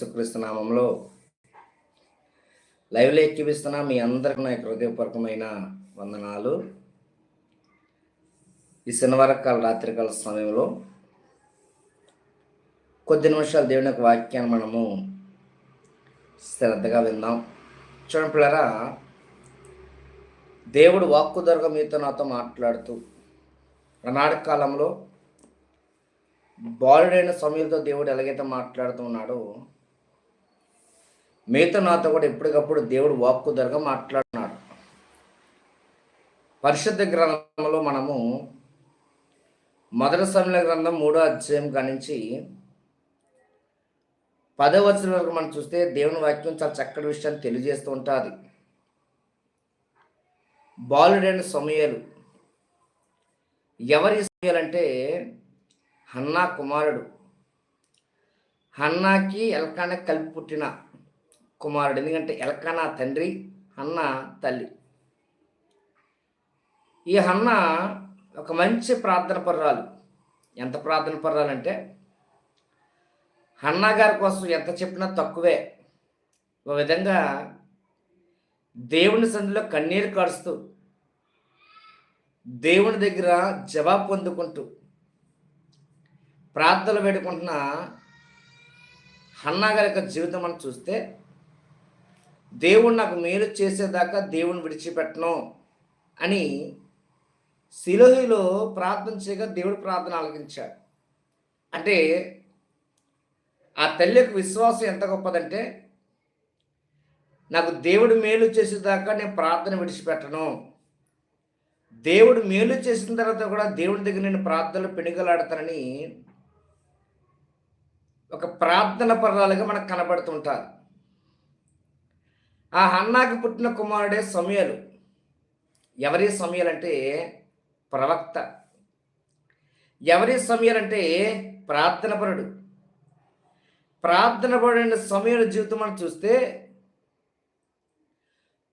యేసుక్రీస్తు నామంలో లైవ్లో మీ అందరికీ నా హృదయపూర్వకమైన వందనాలు. ఈ శనివారం కాల రాత్రికాల సమయంలో కొద్ది నిమిషాలు దేవుని యొక్క వాక్యాన్ని మనము శ్రద్ధగా విందాం. చూడండి పిల్లరా దేవుడు వాక్కు దొరక మీతో నాతో మాట్లాడుతూ ఆనాటి కాలంలో బాలుడైన సమయంతో దేవుడు ఎలాగైతే మాట్లాడుతూ ఉన్నాడో మీతో నాతో కూడా ఎప్పటికప్పుడు దేవుడు వాక్కు దొరక మాట్లాడినాడు పరిశుద్ధ గ్రంథంలో మనము మొదటి సమయ గ్రంథం మూడో అధ్యాయం కానించి పదో వచ్చిన వరకు మనం చూస్తే దేవుని వాక్యం చాలా చక్కటి విషయాన్ని తెలియజేస్తూ ఉంటుంది. బాలుడైన సమయాలు ఎవరి సమయాలు అంటే హన్నా కుమారుడు. హన్నాకి ఎల్కానా కలిపి పుట్టిన కుమారుడు. ఎందుకంటే ఎలకనా తండ్రి అన్న తల్లి. ఈ అన్న ఒక మంచి ప్రార్థన పర్రాలు. ఎంత ప్రార్థన పర్రాలంటే హన్నా గారి కోసం ఎంత చెప్పినా తక్కువే. ఒక విధంగా దేవుని సందులో కన్నీరు కాడుస్తూ దేవుని దగ్గర జవాబు పొందుకుంటూ ప్రార్థనలు పెట్టుకుంటున్న హన్నా గారి యొక్క జీవితం మనం చూస్తే దేవుడు నాకు మేలు చేసేదాకా దేవుని విడిచిపెట్టను అని శిలోహిలో ప్రార్థన చేయగా దేవుడు ప్రార్థన ఆలకించాడు. అంటే ఆ తల్లి యొక్క విశ్వాసం ఎంత గొప్పదంటే నాకు దేవుడు మేలు చేసేదాకా నేను ప్రార్థన విడిచిపెట్టను. దేవుడు మేలు చేసిన తర్వాత కూడా దేవుడి దగ్గర నేను ప్రార్థనలు పెనుగలాడతానని ఒక ప్రార్థన పరాలుగా మనకు కనబడుతుంటారు. ఆ హన్నాకి పుట్టిన కుమారుడే సమయలు. ఎవరి సమయాలంటే ప్రవక్త. ఎవరి సమయాలంటే అంటే ప్రార్థన పరుడు సమయాల జీవితం మనం చూస్తే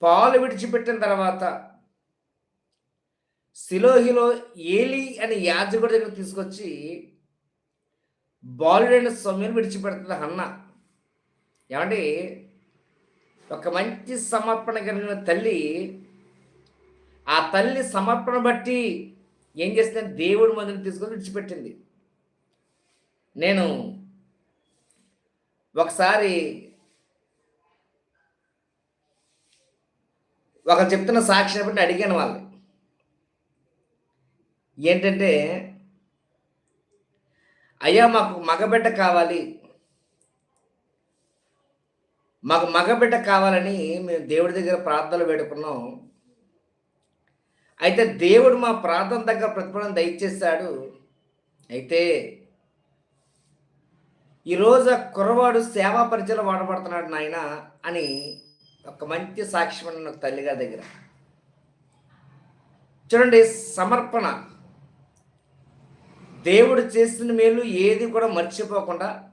పాలు విడిచిపెట్టిన తర్వాత సిలోహిలో ఏలి అనే యాజకుడి దగ్గర తీసుకొచ్చి బాలుడైన సమయం విడిచిపెడుతుంది అన్న ఏమంటే ఒక మంచి సమర్పణ కలిగిన తల్లి ఆ తల్లి సమర్పణ బట్టి ఏం చేస్తే దేవుడి మందుని తీసుకొని విడిచిపెట్టింది. నేను ఒకసారి ఒక చెప్తున్న సాక్షిని బట్టి అడిగాను వాళ్ళు ఏంటంటే అయ్యా మాకు మగబిడ్డ కావాలి. మాకు మగబిడ్డ కావాలని మేము దేవుడి దగ్గర ప్రార్థనలు పెడుకున్నాం అయితే దేవుడు మా ప్రార్థన దగ్గర ప్రతిఫలం దయచేశాడు. అయితే ఈరోజు కుర్రవాడు సేవా పరిచయం వాడబడుతున్నాడు నాయన అని ఒక మంచి సాక్ష్యం ఉన్న తల్లిగారి దగ్గర. చూడండి సమర్పణ. దేవుడు చేసిన మేలు ఏది కూడా మర్చిపోకుండా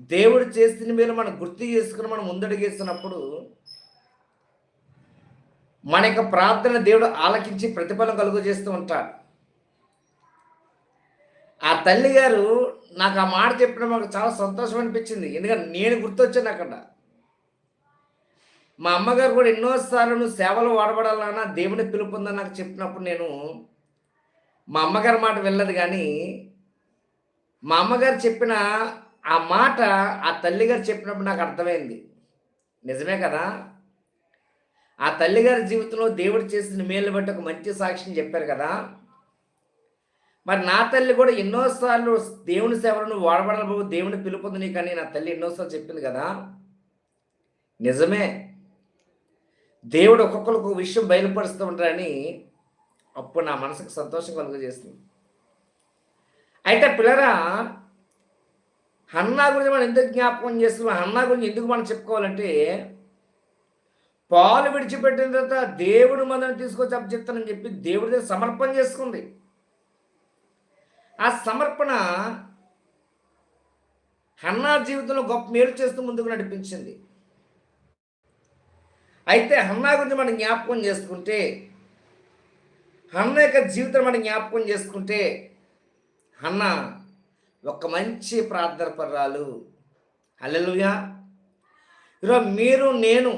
దేవుడు చేసిన మీద మనం గుర్తు చేసుకుని మనం ముందడుగేస్తున్నప్పుడు మన యొక్క ప్రార్థన దేవుడు ఆలకించి ప్రతిఫలం కలుగు చేస్తూ ఉంటాడు. ఆ తల్లి గారు నాకు ఆ మాట చెప్పిన మాకు చాలా సంతోషం అనిపించింది. ఎందుకంటే నేను గుర్తొచ్చాను అక్కడ. మా అమ్మగారు కూడా ఎన్నోసార్లు నువ్వు సేవలు వాడబడాలన్నా దేవుని పిలుపుందని నాకు చెప్పినప్పుడు నేను మా అమ్మగారి మాట వెళ్ళదు కానీ మా అమ్మగారు చెప్పిన ఆ మాట ఆ తల్లిగారు చెప్పినప్పుడు నాకు అర్థమైంది. నిజమే కదా? ఆ తల్లిగారి జీవితంలో దేవుడు చేసిన మేలు బట్టి ఒక మంచి సాక్ష్యం చెప్పారు కదా? మరి నా తల్లి కూడా ఎన్నోసార్లు దేవుని సేవలను వాడబడాలి బాబు దేవుని పిలుపుంది కానీ నా తల్లి ఎన్నోసార్లు చెప్పింది కదా? నిజమే. దేవుడు ఒక్కొక్కరికి ఒక విషయం బయలుపరుస్తూ ఉంటారని అప్పుడు నా మనసుకు సంతోషం కలుగజేస్తుంది. అయితే పిల్లరా హన్నా గురించి మనం ఎందుకు జ్ఞాపకం చేస్తున్నాం? హన్నా గురించి ఎందుకు మనం చెప్పుకోవాలంటే పాలు విడిచిపెట్టిన తర్వాత దేవుడు మనల్ని తీసుకొచ్చి అప్పచెప్తానని చెప్పి దేవుడి దగ్గర సమర్పణ చేసుకుంది. ఆ సమర్పణ హన్నా జీవితంలో గొప్ప మేలు చేస్తూ ముందుకు నడిపించింది. అయితే హన్నా గురించి మనం జ్ఞాపకం చేసుకుంటే హన్న యొక్క జీవితం మనం జ్ఞాపకం చేసుకుంటే హన్నా ఒక మంచి ప్రార్థన పర్రాలు. హల్లెలూయా. ఈరోజు మీరు నేను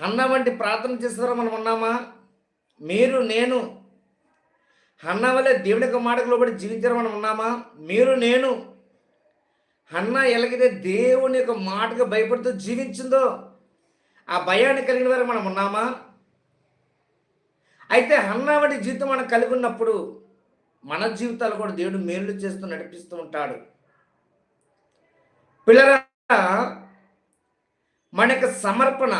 అన్న వంటి ప్రార్థన చేసేవారు మనం ఉన్నామా? మీరు నేను అన్న వల్లే దేవుని యొక్క మాటకు లోబడి జీవించడం మనం ఉన్నామా? మీరు నేను అన్న ఎలాగైతే దేవుని యొక్క మాటకు భయపడుతూ జీవించిందో ఆ భయాన్ని కలిగిన వారు మనం ఉన్నామా? అయితే అన్న వంటి జీవితం మనం కలిగి ఉన్నప్పుడు మన జీవితాలు కూడా దేవుడు మేలు చేస్తూ నడిపిస్తూ ఉంటాడు. పిల్లల మన యొక్క సమర్పణ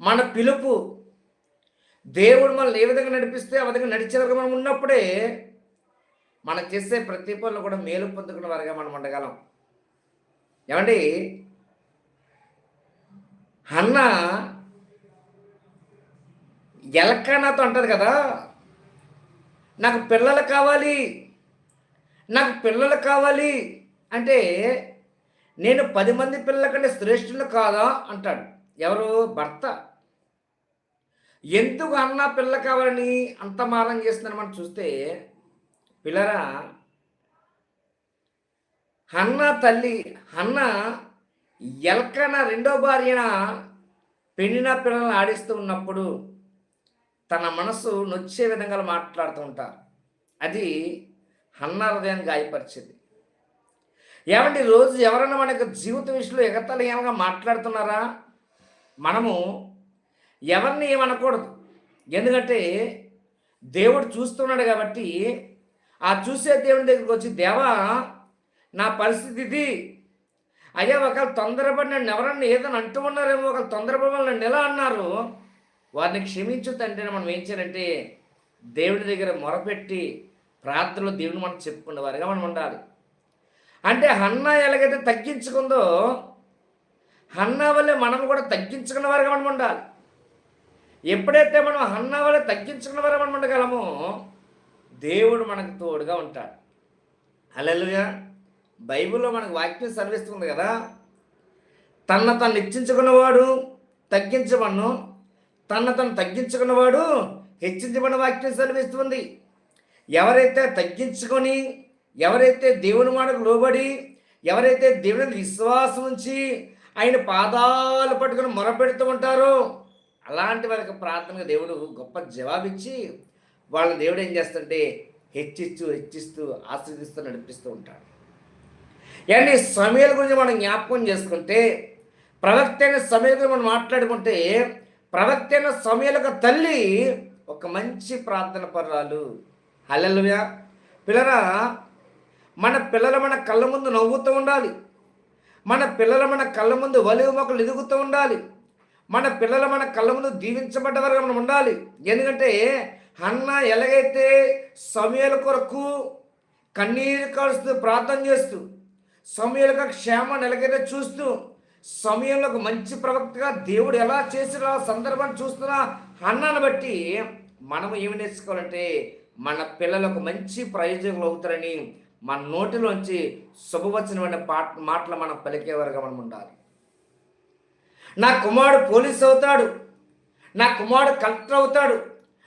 మన పిలుపు దేవుడు మనల్ని ఏ విధంగా నడిపిస్తే ఆ విధంగా నడిచే మనం ఉన్నప్పుడే మనం చేసే ప్రతి పనులు కూడా మేలు పొందుకున్న వారిగా మనం ఉండగలం. ఏమండి? అన్న ఎలకనాతో అంటది కదా నాకు పిల్లలు కావాలి నాకు పిల్లలు కావాలి అంటే నేను పది మంది పిల్లల కంటే శ్రేష్ఠులు కాదా అంటాడు. ఎవరు? భర్త. ఎందుకు అన్న పిల్ల కావాలని అంత మారం చేస్తుందని మనం చూస్తే పిల్లరా అన్న తల్లి అన్న ఎల్కన రెండో భార్యన పెండిన పిల్లల్ని ఆడిస్తూ ఉన్నప్పుడు తన మనసు నొచ్చే విధంగా మాట్లాడుతూ ఉంటారు. అది అన్న హృదయాన్ని గాయపరిచింది. ఏమండి రోజు ఎవరైనా మనకు జీవిత విషయంలో ఎగతలయంగా మాట్లాడుతున్నారా? మనము ఎవరిని ఏమనకూడదు. ఎందుకంటే దేవుడు చూస్తున్నాడు కాబట్టి ఆ చూసే దేవుని దగ్గరికి వచ్చి దేవా నా పరిస్థితి ఇది. అయ్యా ఒకళ్ళు తొందరపడి నన్ను ఎవరన్నా ఏదైనా అంటూ ఉన్నారేమో ఒకళ్ళు తొందరపడి నన్ను ఎలా అన్నారు? వారిని క్షమించు తండ్రి మనం ఏం చేయాలంటే దేవుడి దగ్గర మొరపెట్టి ప్రార్థనలో దేవుని మనం చెప్పుకునే వారిగా మనం ఉండాలి. అంటే హన్న ఎలాగైతే తగ్గించుకుందో హన్న వల్లే మనం కూడా తగ్గించుకున్న వారిగా మనం ఉండాలి. ఎప్పుడైతే మనం హన్న వల్ల తగ్గించుకున్న వారిగా మనం ఉండగలమో దేవుడు మనకు తోడుగా ఉంటాడు. అలెలుగా బైబిల్లో మనకు వాక్యం సర్విస్తుంది కదా తన తను ఇచ్చించుకున్నవాడు తగ్గించమన్ను తన తను తగ్గించుకున్నవాడు హెచ్చించబడిన వాక్యం సెలవిస్తుంది. ఎవరైతే తగ్గించుకొని ఎవరైతే దేవుని మాటకు లోబడి ఎవరైతే దేవుని విశ్వాసం ఉంచి ఆయన పాదాలు పట్టుకుని మొరపెడుతూ ఉంటారో అలాంటి వారికి ప్రార్థనగా దేవుడు గొప్ప జవాబిచ్చి వాళ్ళ దేవుడు ఏం చేస్తుంటే హెచ్చిస్తూ హెచ్చిస్తూ ఆశ్రదిస్తూ నడిపిస్తూ ఉంటాడు. అండ్ సమయాల గురించి మనం జ్ఞాపకం చేసుకుంటే ప్రవక్త అయిన సమయాల గురించి మనం మాట్లాడుకుంటే ప్రవక్త అయిన సమయాలకు తల్లి ఒక మంచి ప్రార్థన పర్రాలు. హల్లెలూయా. పిల్లరా మన పిల్లలు మన కళ్ళ ముందు నవ్వుతూ ఉండాలి. మన పిల్లలు మన కళ్ళ ముందు వలివు మొక్కలు ఎదుగుతూ ఉండాలి. మన పిల్లలు మన కళ్ళ ముందు దీవించబడ్డ వరకు మనం ఉండాలి. ఎందుకంటే అన్న ఎలాగైతే సమయాల కొరకు కన్నీరు కలుస్తూ ప్రార్థన చేస్తూ సమయాలకు క్షేమాన్ని ఎలాగైతే చూస్తూ సమయంలో ఒక మంచి ప్రవక్తగా దేవుడు ఎలా చేసిన సందర్భాన్ని చూస్తున్నా అన్నాన్ని బట్టి మనం ఏమి నేర్చుకోవాలంటే మన పిల్లలకు మంచి ప్రయోజకులు అవుతారని మన నోటిలోంచి శుభవచనమైన పాట మాటలు మనం పలికేవారుగా మనం ఉండాలి. నా కుమారుడు పోలీస్ అవుతాడు. నా కుమారుడు కలెక్టర్ అవుతాడు.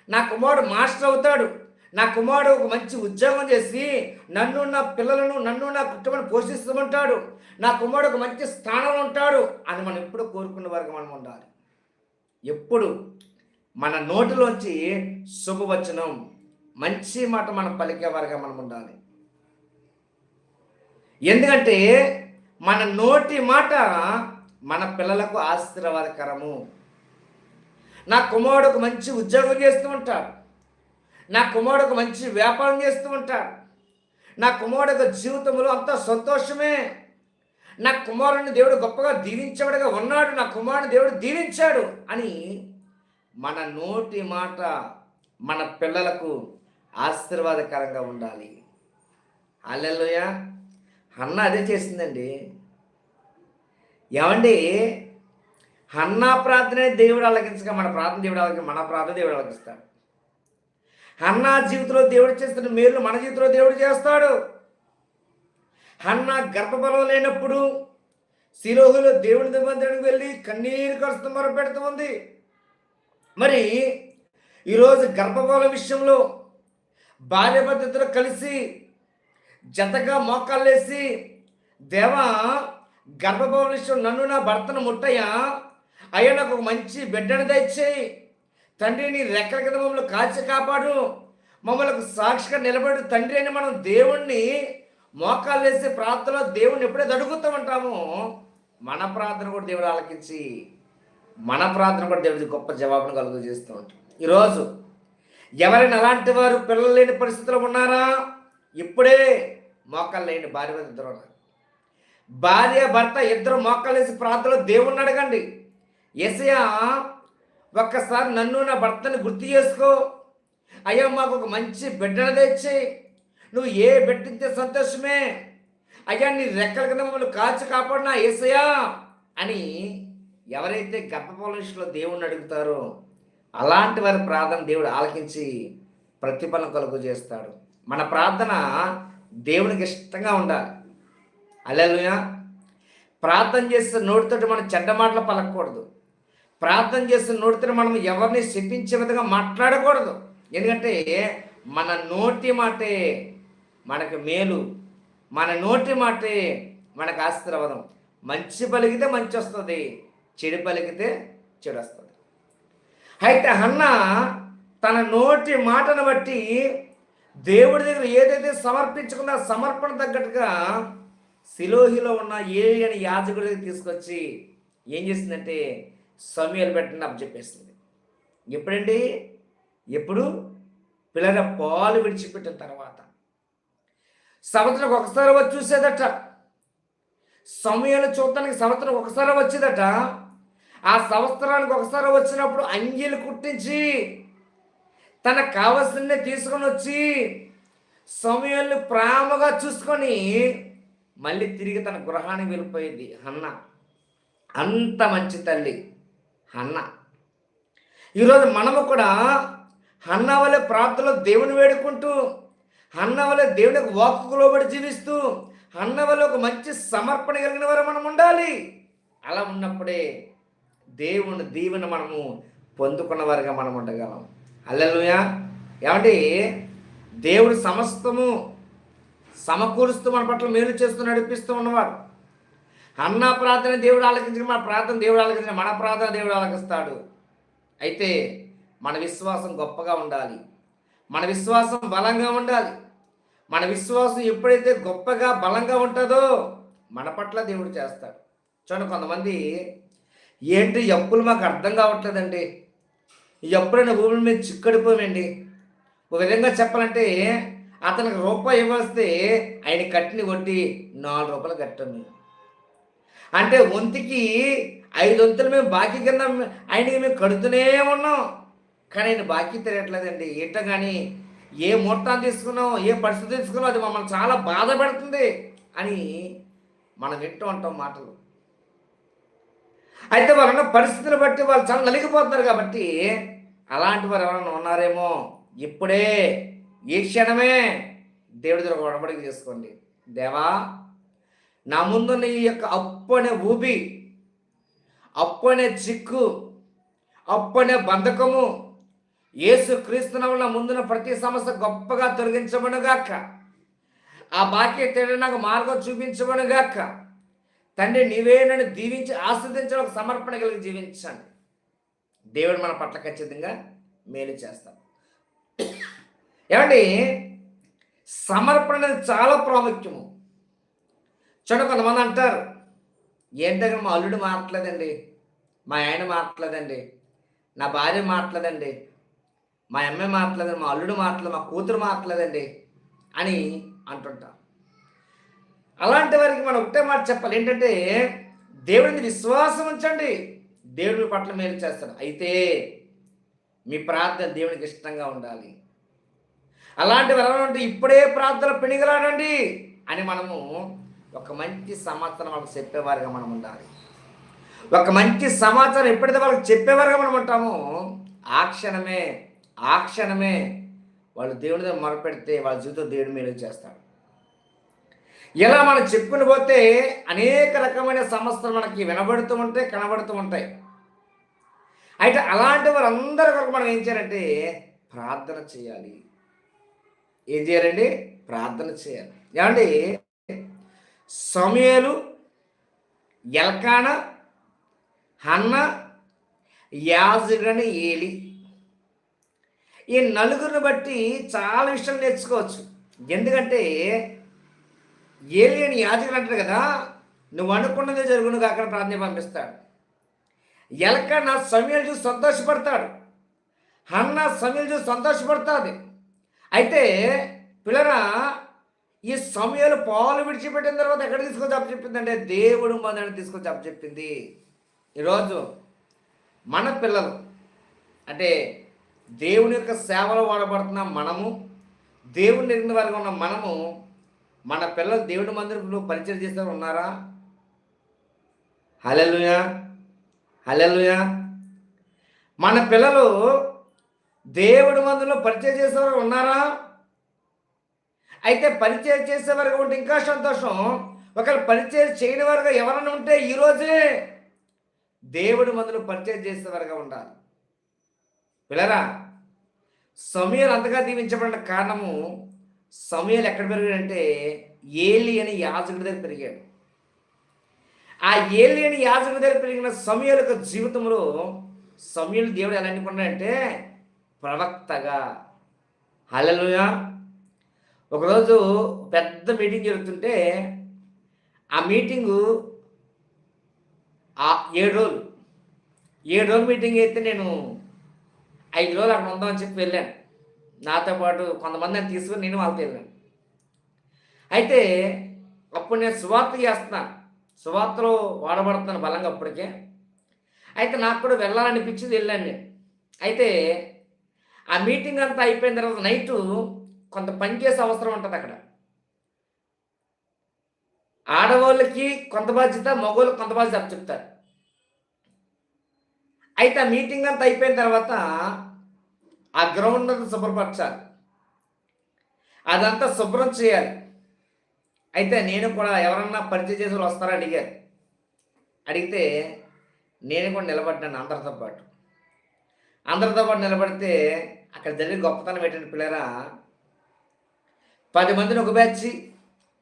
నా కుమారుడు మాస్టర్ అవుతాడు. నా కుమారుడు ఒక మంచి ఉద్యోగం చేసి నన్ను నా పిల్లలను నన్ను నా కుటుంబాన్ని పోషిస్తామంటాడు. నా కుమారుడు ఒక మంచి స్థానంలో ఉంటాడు అని మనం ఎప్పుడు కోరుకున్న వారికి మనం ఉండాలి. ఎప్పుడు మన నోటిలోంచి శుభవచనం మంచి మాట మనం పలికే వారిగా మనం ఉండాలి. ఎందుకంటే మన నోటి మాట మన పిల్లలకు ఆశీర్వాదకరము. నా కుమారుడు ఒక మంచి ఉద్యోగం చేస్తూ ఉంటాడు. నా కుమారుడు ఒక మంచి వ్యాపారం చేస్తూ ఉంటాడు. నా కుమారుడు యొక్క జీవితంలో అంత సంతోషమే. నా కుమారుడిని దేవుడు గొప్పగా దీవించబడిగా ఉన్నాడు. నా కుమారుడు దేవుడు దీవించాడు అని మన నోటి మాట మన పిల్లలకు ఆశీర్వాదకరంగా ఉండాలి. అల్లెలోయ అన్న అదే చేసిందండి. ఏమండి? అన్నా ప్రార్థనే దేవుడు అలగించగా మన ప్రార్థన దేవుడు అలగి మన ప్రార్థన దేవుడు అలగిస్తాడు అన్నా జీవితంలో దేవుడు చేస్తున్న మేలు మన జీవితంలో దేవుడు చేస్తాడు. హన్నా గర్భఫలం లేనప్పుడు శిరోహులో దేవుడి మందిరానికి వెళ్ళి కన్నీరు కలుస్తూ మొరపెడుతూ ఉంది. మరి ఈరోజు గర్భఫలం విషయంలో భార్య పద్ధతిలో కలిసి జతగా మోకాళ్ళేసి దేవా విషయం నన్ను నా భర్తను ముట్టయ్యా. అయ్యా నాకు ఒక మంచి బిడ్డను దయచేయి. తండ్రి నీ రెక్కల కింద మమ్మల్ని కాచి కాపాడు. మమ్మల్ని సాక్షిగా నిలబడు తండ్రి అని మనం దేవుణ్ణి మోకాలు వేసే ప్రార్థనలో దేవుణ్ణి ఎప్పుడైతే అడుగుతూ ఉంటామో మన ప్రార్థన కూడా దేవుడు ఆలకించి మన ప్రార్థన కూడా దేవుడికి గొప్ప జవాబును కలుగు చేస్తూ ఉంటాం ఈరోజు ఎవరైనా అలాంటి వారు పిల్లలు లేని పరిస్థితిలో ఉన్నారా? ఇప్పుడే మోకాలు లేని భార్య ఇద్దరు ఉన్నారు. భార్య భర్త ఇద్దరు మోకాలు వేసి ప్రార్థనలో దేవుణ్ణి అడగండి. ఎసయా ఒక్కసారి నన్ను నా భర్తని గుర్తు చేసుకో. అయ్యా మాకు ఒక మంచి బిడ్డను తెచ్చి. నువ్వు ఏ బిడ్డించే సంతోషమే? అయ్యా నీ రెక్కల కింద మమ్మల్ని కాచి కాపాడినా ఏసయ్యా? అని ఎవరైతే గర్భపోలిషలో దేవుణ్ణి అడుగుతారో అలాంటి వారి ప్రార్థన దేవుడు ఆలకించి ప్రతిఫలం కలుగు చేస్తాడు. మన ప్రార్థన దేవునికి ఇష్టంగా ఉండాలి. అల్లెలుయా ప్రార్థన చేస్తే నోటితోటి మనం చెడ్డ మాటలు పలకూడదు ప్రార్థన చేసిన నోటితో మనం ఎవరిని శపించే విధంగా మాట్లాడకూడదు. ఎందుకంటే మన నోటి మాటే మనకు మేలు. మన నోటి మాటే మనకు ఆశీర్వాదం. మంచి పలికితే మంచి వస్తుంది చెడు పలికితే చెడు వస్తుంది. అయితే అన్న తన నోటి మాటను బట్టి దేవుడి దగ్గర ఏదైతే సమర్పించుకున్నా సమర్పణ తగ్గట్టుగా సిలోహిలో ఉన్న ఏ అని యాజకుడి దగ్గర తీసుకొచ్చి ఏం చేసిందంటే సమయాలు పెట్టండి అప్పచెప్పేసింది ఎప్పుడండి? ఎప్పుడు? పిల్లల పాలు విడిచిపెట్టిన తర్వాత. సంవత్సరం ఒకసారి వచ్చి చూసేదట. సమయాలు చూడటానికి సంవత్సరం ఒకసారి వచ్చేదట. ఆ సంవత్సరానికి ఒకసారి వచ్చినప్పుడు అంగీలు కుట్టించి తనకు కావలసిందే తీసుకొని వచ్చి సమయాన్ని ప్రేమగా చూసుకొని మళ్ళీ తిరిగి తన గృహానికి వెళ్ళిపోయింది అన్న. అంత మంచి తల్లి. హన్న. ఈరోజు మనము కూడా హన్న వలె ప్రార్థనలో దేవుని వేడుకుంటూ అన్న వలె దేవునికి వాక్కు లోబడి జీవిస్తూ అన్న వల్ల ఒక మంచి సమర్పణ కలిగిన వారు మనం ఉండాలి. అలా ఉన్నప్పుడే దేవుని దీవెన మనము పొందుకున్న వారిగా మనం ఉండగలం. అల్లెలుయా ఏమంటే దేవుడు సమస్తము సమకూరుస్తూ మన పట్ల మేలు చేస్తూ నడిపిస్తూ ఉన్నవాడు. అన్న ప్రార్థన దేవుడు ఆలకించిన మన ప్రార్థన దేవుడు ఆలకించిన మన ప్రార్థన దేవుడు ఆలకిస్తాడు. అయితే మన విశ్వాసం గొప్పగా ఉండాలి. మన విశ్వాసం బలంగా ఉండాలి. మన విశ్వాసం ఎప్పుడైతే గొప్పగా బలంగా ఉంటుందో మన పట్ల దేవుడు చేస్తాడు. చూడండి కొంతమంది ఏంటి ఈ అప్పులు మాకు అర్థం కావట్లేదండి. ఈ అప్పులైన భూమి మీద చిక్కడిపోయండి ఒక విధంగా చెప్పాలంటే అతనికి రూపాయి ఇవ్వస్తే ఆయన కట్టిన కొట్టి నాలుగు రూపాయలు కట్టండి అంటే వంతికి ఐదు వంతులు మేము బాకీ కింద ఆయనకి మేము కడుతూనే ఉన్నాం. కానీ ఆయన బాకీ తిరగట్లేదండి ఏంటో కానీ ఏ ముహూర్తాన్ని తీసుకున్నాం ఏ పరిస్థితి తీసుకున్నాం అది మమ్మల్ని చాలా బాధ పెడుతుంది అని మనం వింటూ ఉంటాం మాటలు. అయితే వాళ్ళ పరిస్థితులు బట్టి వాళ్ళు చాలా నలిగిపోతున్నారు కాబట్టి అలాంటి వారు ఎవరైనా ఉన్నారేమో ఇప్పుడే ఈ క్షణమే దేవుడి దగ్గర ఒడబడికి చేసుకోండి దేవా నా ముందున్న ఈ యొక్క అప్పనే ఊబి అప్పనే చిక్కు అప్పనే బంధకము. యేసు క్రీస్తునవు నా ముందున ప్రతి సమస్య గొప్పగా తొలగించబడుగాక. ఆ బాకీ నాకు మార్గం చూపించబడుగాక. తండ్రి నీవే నన్ను దీవించి ఆస్వాదించడం ఒక సమర్పణ కలిగి జీవించండి. దేవుడు మన పట్ల ఖచ్చితంగా మేలు చేస్తాం ఏమండి? సమర్పణ చాలా ప్రాముఖ్యము. చూడండి కొంతమంది అంటారు ఏంటంటే మా అల్లుడు మారట్లేదండి మా ఆయన మారట్లేదండి నా భార్య మారట్లేదండి మా అమ్మాయి మారట్లేదండి మా అల్లుడు మారట్లేదు మా కూతురు మారట్లేదండి అని అంటుంటారు. అలాంటి వారికి మనం ఒకటే మాట చెప్పాలి ఏంటంటే దేవుడిని విశ్వాసం ఉంచండి దేవుడి పట్ల మేలు చేస్తాడు అయితే మీ ప్రార్థన దేవునికి ఇష్టంగా ఉండాలి. అలాంటి వెళ్ళాలంటే ఇప్పుడే ప్రార్థన పెణిగలాడండి అని మనము ఒక మంచి సమాచారం వాళ్ళకి చెప్పేవారుగా మనం ఉండాలి. ఒక మంచి సమాచారం ఎప్పుడైతే వాళ్ళకి చెప్పేవారుగా మనం ఉంటామో ఆ క్షణమే ఆ క్షణమే వాళ్ళు దేవుని దగ్గర మొరపెడితే వాళ్ళ జీవితం దేవుడి మేలు చేస్తాడు ఇలా మనం చెప్పుకుని పోతే అనేక రకమైన సమస్యలు మనకి వినబడుతూ ఉంటాయి కనబడుతూ ఉంటాయి. అయితే అలాంటి వారందరి కొరకు మనం ఏం చేయాలంటే ప్రార్థన చేయాలి. ఏం చేయాలండి? ప్రార్థన చేయాలి. ఏమండి? సమయలు ఎల్కాన హన్న యాజుడని ఏలి. ఈ నలుగురిని బట్టి చాలా విషయాలు నేర్చుకోవచ్చు. ఎందుకంటే ఏలి అని యాజకుడు అంటారు కదా నువ్వు అనుకున్నదే జరుగును అక్కడ ప్రార్థన పంపిస్తాడు. ఎలకన్న సమయాలు చూసి సంతోషపడతాడు. హన్న సమయాలు చూసి సంతోషపడుతుంది. అయితే పిల్లరా ఈ సమయాలు పాలు విడిచిపెట్టిన తర్వాత ఎక్కడ తీసుకొని చెప్ప చెప్పిందంటే దేవుడు మనని తీసుకొని చెప్ప చెప్పింది. ఈరోజు మన పిల్లలు అంటే దేవుని యొక్క సేవలో వాడబడుతున్న మనము దేవుని నిర్మిన వారిగా ఉన్న మనము మన పిల్లలు దేవుడి మందిరంలో పరిచయం చేస్తూ ఉన్నారా? హలెలుయా హలెలుయా మన పిల్లలు దేవుడి మందులో పరిచయం చేసేవారు ఉన్నారా? అయితే పరిచయం చేసేవారుగా ఉంటే ఇంకా సంతోషం. ఒకవేళ పరిచయం చేయని వారుగా ఎవరైనా ఉంటే ఈరోజే దేవుడి మందులు పరిచయం చేసేవారుగా ఉండాలి. పిల్లరా సమయాలు అంతగా దీవించబడిన కారణము సమయాలు ఎక్కడ పెరిగాడంటే ఏలి అని యాజకుడి దగ్గర పెరిగాడు. ఆ ఏలి అని యాజకుడి దగ్గర పెరిగిన సమయాల యొక్క జీవితంలో సమయాలు దేవుడు ఎలా అనుకున్నాడంటే ప్రవక్తగా. హలలుయా ఒకరోజు పెద్ద మీటింగ్ జరుగుతుంటే ఆ మీటింగు ఆ ఏడు రోజులు. ఏడు రోజులు మీటింగ్ అయితే నేను ఐదు రోజులు అక్కడ ఉందామని చెప్పి వెళ్ళాను. నాతో పాటు కొంతమందిని తీసుకుని నేను వాళ్ళతో వెళ్ళాను. అయితే అప్పుడు నేను సువార్త చేస్తున్నాను. సువార్తలో వాడబడుతున్నాను బలంగా అప్పటికే. అయితే నాకు కూడా వెళ్ళాలనిపించింది వెళ్ళాను నేను. అయితే ఆ మీటింగ్ అంతా అయిపోయిన తర్వాత నైటు కొంత పని చేసే అవసరం ఉంటుంది అక్కడ. ఆడవాళ్ళకి కొంత బాధ్యత మగవాళ్ళకి కొంత బాధ్యత చెప్తారు. అయితే ఆ మీటింగ్ అంతా అయిపోయిన తర్వాత ఆ గ్రౌండ్ అంతా శుభ్రపరచాలి. అదంతా శుభ్రం చేయాలి. అయితే నేను కూడా ఎవరన్నా పరిచయం చేసి వాళ్ళు వస్తారా అడిగారు. అడిగితే నేను కూడా నిలబడ్డాను అందరితో పాటు. అందరితో పాటు నిలబడితే అక్కడ జరిగే గొప్పతనం ఏంటంటే పిల్లరా పది మందిని ఒక బ్యాచ్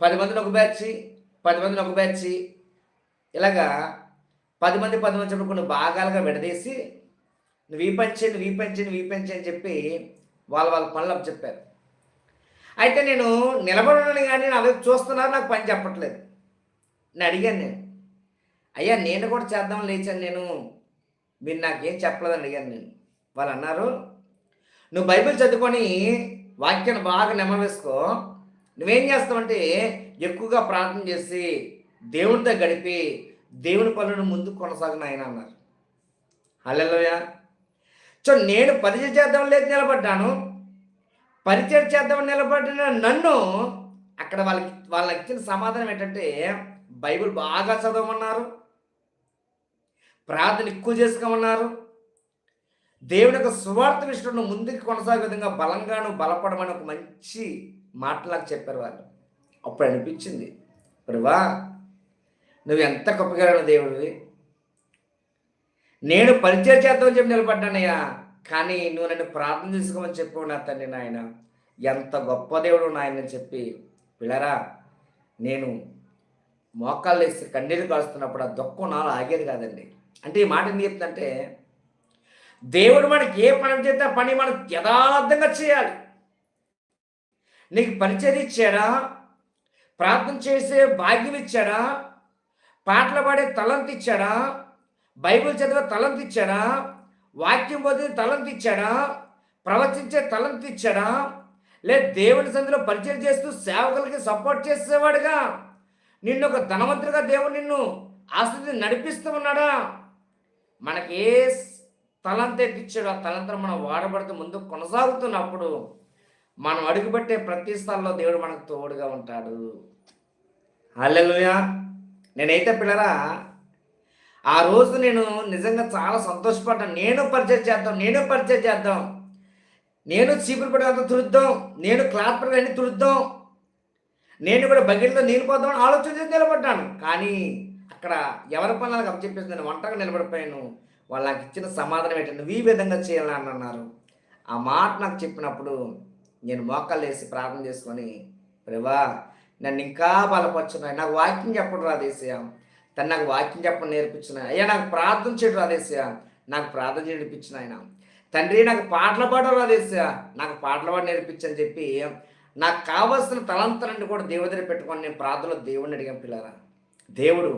పది మందిని ఒక బ్యాచ్ పది మందిని ఒక బ్యాచ్. ఇలాగా పది మంది పది మంది చెప్పి కొన్ని భాగాలుగా విడదీసి నువ్వు ఈ పంచి నువ్వు ఈ పంచి నువ్వు ఈ పంచి అని చెప్పి వాళ్ళ వాళ్ళ పనులు చెప్పారు. అయితే నేను నిలబడను కానీ నా వైపు చూస్తున్నారు నాకు పని చెప్పట్లేదు. నేను అడిగాను నేను అయ్యా నేను కూడా చేద్దాం లేచాను నేను. మీరు నాకేం చెప్పలేదని అడిగాను నేను. వాళ్ళు అన్నారు నువ్వు బైబిల్ చదువుకొని వాక్యాన్ని బాగా నెమవేసుకో నువ్వేం చేస్తావంటే ఎక్కువగా ప్రార్థన చేసి దేవునితో గడిపి దేవుని పనులను ముందుకు కొనసాగిన ఆయన అన్నారు. హలోయ సో నేను పరిచయం చేద్దాం లేదు నిలబడ్డాను. పరిచయం చేద్దామని నిలబడిన నన్ను అక్కడ వాళ్ళకి వాళ్ళకి ఇచ్చిన సమాధానం ఏంటంటే బైబిల్ బాగా చదవమన్నారు. ప్రార్థన ఎక్కువ చేసుకోమన్నారు దేవుని యొక్క సువార్త విషయంలో ముందుకు కొనసాగే విధంగా బలంగాను బలపడమని ఒక మంచి మాటలాగా చెప్పారు వాళ్ళు. అప్పుడు అనిపించింది ప్రభా నువ్వు ఎంత గొప్పగలవు దేవుడివి. నేను పరిచయం చేద్దామని చెప్పి నిలబడ్డానయ్యా కానీ నువ్వు నన్ను ప్రార్థన చేసుకోమని చెప్పుకున్నా నా తండ్రి నాయన. ఎంత గొప్ప దేవుడు నాయనని చెప్పి పిల్లరా నేను మోకాళ్ళు వేసి కన్నీరు కాలుస్తున్నప్పుడు ఆ దుఃఖం నాలో ఆగేది కాదండి. అంటే ఈ మాట ఎందుకు చెప్తుందంటే దేవుడు మనకి ఏ పని చేస్తే పని మనం యథార్థంగా చేయాలి. నీకు పరిచయం ఇచ్చాడా ప్రార్థన చేసే భాగ్యం ఇచ్చాడా? పాటలు పాడే తలంత ఇచ్చారా బైబిల్ చదివే తలంత ఇచ్చాడా? వాక్యం పొందిన తలంత ఇచ్చారా ప్రవచించే తలంత ఇచ్చారా లేదు దేవుని సందులో పరిచయం చేస్తూ సేవకులకి సపోర్ట్ చేసేవాడుగా? నిన్ను ఒక ధనవంతుడిగా దేవుడు నిన్ను ఆస్తిని నడిపిస్తూ ఉన్నాడా? మనకి ఏ తలంత ఎక్కిచ్చాడు ఆ తలంతరం మనం వాడబడుతూ ముందు కొనసాగుతున్నప్పుడు మనం అడుగుపెట్టే ప్రతి స్థలంలో దేవుడు మనకు తోడుగా ఉంటాడు. అల్లెలుయా నేనైతే పిల్లరా ఆ రోజు నేను నిజంగా చాలా సంతోషపడ్డాను. నేను పరిచయం చేద్దాం నేను పరిచయం చేద్దాం. నేను చీపురు పడగలతో తుడుద్దాం నేను క్లాత్ పడి తుడుద్దాం. నేను కూడా బకెట్లో నీళ్ళు పోదామని ఆలోచన చేసి నిలబడ్డాను. కానీ అక్కడ ఎవరి పనులకు అప్పచెప్పేసి నేను వంటగా నిలబడిపోయాను. వాళ్ళు నాకు ఇచ్చిన సమాధానం ఏంటంటే నువ్వు ఈ విధంగా చేయాలని అన్నారు. ఆ మాట నాకు చెప్పినప్పుడు నేను మోకాళ్ళు వేసి ప్రార్థన చేసుకొని ప్రభా నన్ను ఇంకా బలపరుచున్నాయి నాకు వాక్యం చెప్పడం రాదేసయ్యా తను నాకు వాక్యం చెప్పడం నేర్పించిన అయ్యా నాకు ప్రార్థన చేయడం రాదేసయ్యా నాకు ప్రార్థన నేర్పించిన ఆయన. తండ్రి నాకు పాటలు పాడడం రాదేసయ్యా నాకు పాటలు పాడి నేర్పించని చెప్పి నాకు కావలసిన తలంతలన్నీ కూడా దేవుడి దగ్గర పెట్టుకొని నేను ప్రార్థనలో దేవుడిని అడిగాను పిల్లరా. దేవుడు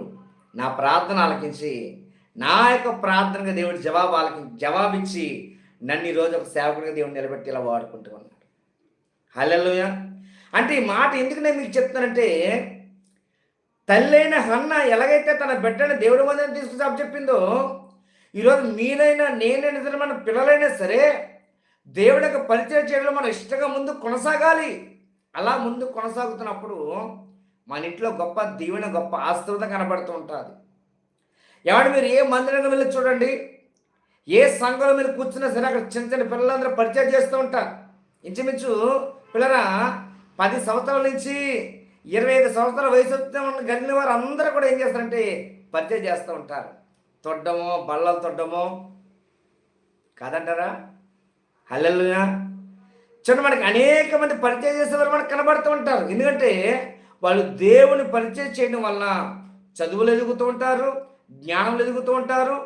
నా ప్రార్థన ఆలకించి నా యొక్క ప్రార్థనగా దేవుడు జవాబు వాళ్ళకి జవాబిచ్చి నన్ను ఈరోజు ఒక సేవకుడిగా దేవుడు నిలబెట్టి ఇలా వాడుకుంటూ ఉన్నాడు హల్లెలూయా. అంటే ఈ మాట ఎందుకు నేను మీకు చెప్తానంటే తల్లైన హన్న ఎలాగైతే తన బిడ్డని దేవుడి మందిని తీసుకుని చెప్పిందో ఈరోజు మీరైనా నేనైనా సరే మన పిల్లలైనా సరే దేవుడి యొక్క పరిచయం చేయడంలో మనం ఇష్టంగా ముందు కొనసాగాలి. అలా ముందు కొనసాగుతున్నప్పుడు మన ఇంట్లో గొప్ప దీవెన గొప్ప ఆశీర్వాదం కనబడుతూ ఉంటుంది. ఎవరు మీరు ఏ మందిరంగా వెళ్ళి చూడండి ఏ సంఘంలో మీరు కూర్చున్నా సరే అక్కడ చిన్న చిన్న పిల్లలందరూ పరిచయం చేస్తూ ఉంటారు. ఇంచుమించు పిల్లరా పది సంవత్సరాల నుంచి ఇరవై ఐదు సంవత్సరాల వయసు ఉన్న గడిన వారు అందరూ కూడా ఏం చేస్తారంటే పరిచయం చేస్తూ ఉంటారు. తొడ్డమో బల్లలు తొడ్డమో కాదంటారా? హల్లెలూయా. చూడండి మనకి అనేక మంది పరిచయం చేసేవారు మనకు కనబడుతూ ఉంటారు. ఎందుకంటే వాళ్ళు దేవుని పరిచయం చేయడం వలన చదువులు ఎదుగుతూ ఉంటారు జ్ఞానం ఎదుగుతూ ఉంటారు.